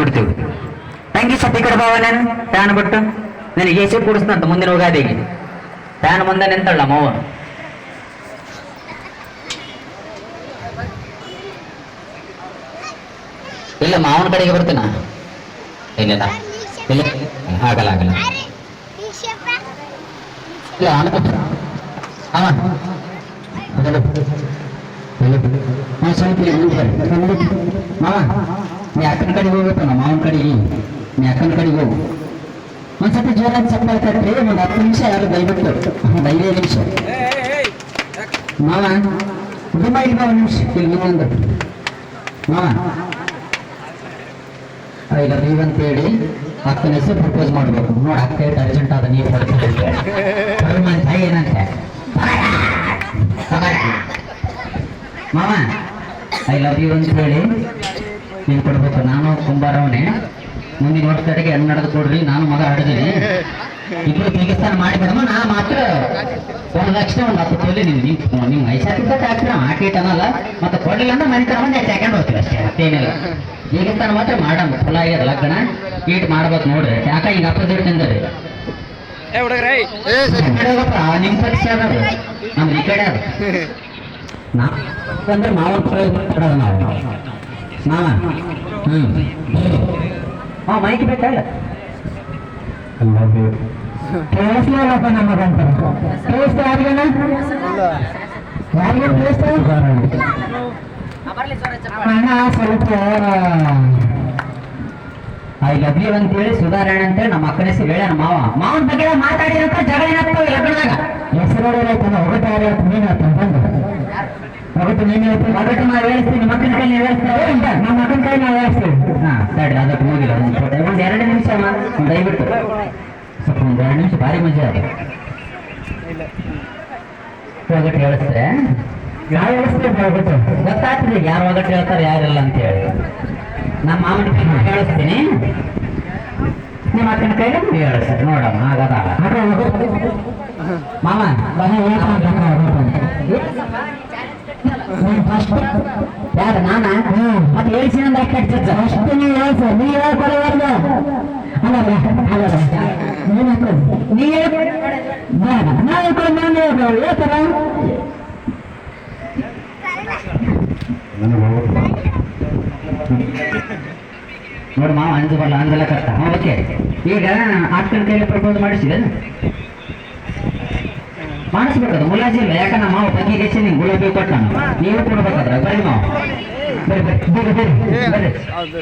ಮಾಡಿಸ್ಬಿಡ್ತೀವಿ ತಂಗಿ ಸತಿ ಕಡೆ ಬಾವ ನಾನು ಫ್ಯಾನ್ ಬಿಟ್ಟು ನನಗೆ ಎ ಸಿ ಕೂಡಿಸ್ನಂತ ಮುಂದಿನ ಉಗಾದಿಗೆ ಫ್ಯಾನ್ ಮುಂದೆ ನಿಂತಳ ಮಾವ ಇಲ್ಲ ಮಾವನ ಕಡೆಗೆ ಬರ್ತೀನ ಇಲ್ಲ ಇಲ್ಲ ಆಗಲ್ಲ ಆಗಲ್ಲ ಇಲ್ಲ ಅವನ ಅವ ಹಾ ಸ್ವಲ್ಪ ಇಲ್ಲಿ ಮುಂದೆ ಬರ್ರಿ. ಮಾವ ನೀ ಅಕ್ಕನ ಕಡೆಗೆ ಹೋಗ್ಬೇಕು ನಮ್ಮ ಮಾವನ ಕಡೆಗೆ. ನೀ ಅಕ್ಕನ ಕಡೆಗೆ ಹೋಗು. ಒಂದ್ಸತಿ ಜೋರಾಗಿ ಚಪ್ಪಾಳೆ ತಟ್ಟಿ ಒಂದು ಹತ್ತು ನಿಮಿಷ ಯಾರು ದಯವಿಟ್ಟು ಒಂದು ಐದೈದು ನಿಮಿಷ. ಮಾವ ಇದು ಇಲ್ಲ ಒಂದು ನಿಮಿಷ. ಇಲ್ಲಿ ಮುಂದೊಂದು ಮಾವ. ಈಗ ಹೇಳಿ ಅಕ್ಕನ ಹೆಸರು ಪ್ರಪೋಸ್ ಮಾಡ್ಬೇಕು. ನೋಡಿ, ಅಕ್ಕ ಅರ್ಜೆಂಟ್ ಆದ, ನೀವು ತಾಯಿ ಏನಂತೆ ಮಾವ ಐ ಲವ್ ಯು ಅಂತ ಹೇಳಿ ನೀನು ಕೊಡ್ಬೇಕು ನಾನು ಕುಂಬಾರವನೇ. ಮುಂದಿನ ವರ್ಷ ಕಡೆಗೆ ಹೆಣ್ಣು ನಡೆದು ಕೊಡ್ರಿ ನಾನು ಮಗ ಹಡ್ದೀನಿ. ಇಬ್ರು ಬೀಗಿಸ್ತಾನ ಮಾಡಿಬಿಡಮ್ಮ ನಾ ಮಾತ್ರ ಒಂದು ಲಕ್ಷ ಒಂದು ಹತ್ತು ತೊಲೆ ನೀವು ನೀವು ನಿಮ್ಮ ವಯಸ್ಸಾಗಿದ್ದ ಹಾಕ್ತೀರ ಹಾಕಿಟ್ ಅನ್ನಲ್ಲ ಮತ್ತೆ ಕೊಡಲಿಲ್ಲ ಅಂದ್ರೆ ಮನೆ ತರ ಬಂದು ತಗೊಂಡು ಹೋಗ್ತೀವಿ ಅಷ್ಟೇ ಮತ್ತೇನಿಲ್ಲ. ಬೀಗಿಸ್ತಾನ ಮಾತ್ರ ಮಾಡಮ್ಮ ಫುಲ್ ಆಗ್ಯದ ಲಗ್ನ ಈಟ್ ಮಾಡ್ಬೇಕು ನೋಡ್ರಿ. ಯಾಕ ಈಗ ಅಪೋಸಿಟ್ ತಿಂದ್ರಿ? ನಿಮ್ ಅದಾರ ನಮ್ದು ಈ ಕಡೆ ಅದ ಅಂದ್ರೆ ಮಾವನ ಪ್ರಯೋಗ ನಾವು. ಹಾ ಮೈಕ್ ಬೇಕಲ್ಲ ಕೇಳಿಸ್ಲಪ್ಪ ನಮಗಂತ ಕೇಳಿಸ್ತಾ ಯಾರಿಗೇನ ಯಾರಿಗೇನು ಕೇಳಿಸ್ತಾ ಅಣ್ಣ ಸ್ವಲ್ಪ ಐ ಲವ್ ಯು ಅಂತೇಳಿ ಸುಧಾರಣೆ ಅಂತೇಳಿ ನಮ್ಮ ಅಕ್ಕನ ಹೆಸರು ಹೇಳ ಮಾವ. ಮಾವನ ಬಗ್ಗೆ ಮಾತಾಡಿರಂತ ಜಗಳ ಲಗ್ನದಾಗ? ಹೆಸರು ಹೊಗಟ ಯಾರು ನೀನು ಬಂದು ಹೊಗಟು ನೀನು ಹೇಳ್ತೀನಿ ಹೊಗಟು ನಾವು ಹೇಳ್ತೀನಿ ಅಕ್ಕನ ಕೈ ನೀವು ನಮ್ಮ ಕೈ ನಾವು ಹೇಳ್ತೀವಿ ಹಾಂ ಸರಿ ಅದಕ್ಕೆ ಒಂದು ಎರಡು ನಿಮಿಷ ದಯವಿಟ್ಟು. ಸ್ವಲ್ಪ ಒಂದು ಎರಡು ನಿಮಿಷ ಭಾರಿ ಮಜಾ ಅದು ಒಗಟ್ಟು ಹೇಳಿಸ್ರೆ ಯಾವ ಹೇಳಿಸ್ತೇವೆ ಗೊತ್ತಾಗ್ತದೆ ಯಾರು ಒಗಟ್ಟು ಹೇಳ್ತಾರೆ ಯಾರಿಲ್ಲ ಅಂತ ಹೇಳಿ. ನಮ್ಮ ಮಾಮನ ಕೈ ಹೇಳಿಸ್ತೀನಿ ನಿಮ್ಮ ಅಕ್ಕನ ಕೈಲಿ ಹೇಳಿಸ್ ನೋಡಮ್ಮ ಆಗದ ಮಾಮ ಯಾರು ನಾನ? ಮತ್ತೆ ಹೇಳ್ಸಿ ಅಂದ್ರೆ ಕಟ್ತಿದ್ದ ಅಷ್ಟು ನೀವು ಹೇಳ್ಸ ನೀ ಹೇಳ್ಕೊಡಬಾರ್ದ ನೀ ನಾ ಹೇಳ್ಕೊಂಡು ನಾನು ಹೇಳ್ಬೋದು ಹೇಳ್ತಾರ? ನೋಡಿ ಮಾವ ಅಂಜು ಬರಲ್ಲ ಅಂಜಲ್ಲ ಕಷ್ಟ ಓಕೆ ಈಗ ಅಕ್ಕನ ಕೈಯಲ್ಲಿ ಪ್ರಪೋಸ್ ಮಾಡಿಸಿದೆ. ಮಾಡಿಸ್ಬೇಕದು ಮುಲಾಜಿ ಇಲ್ಲ ಯಾಕಂದ್ರೆ ನಮ್ಮ ಮಾವ ಬಗ್ಗಿಗೆ ಹೆಚ್ಚು ನಿಂಗೆ ಗುಲಾಬಿ ಕೊಟ್ಟ ನೀವು ಕೊಡ್ಬೇಕಾದ್ರೆ ಬರ್ರಿ ಮಾವ ಬರ್ರಿ ಬರ್ರಿ ಬರ್ರಿ ಬರ್ರಿ ಬರ್ರಿ ಹೌದು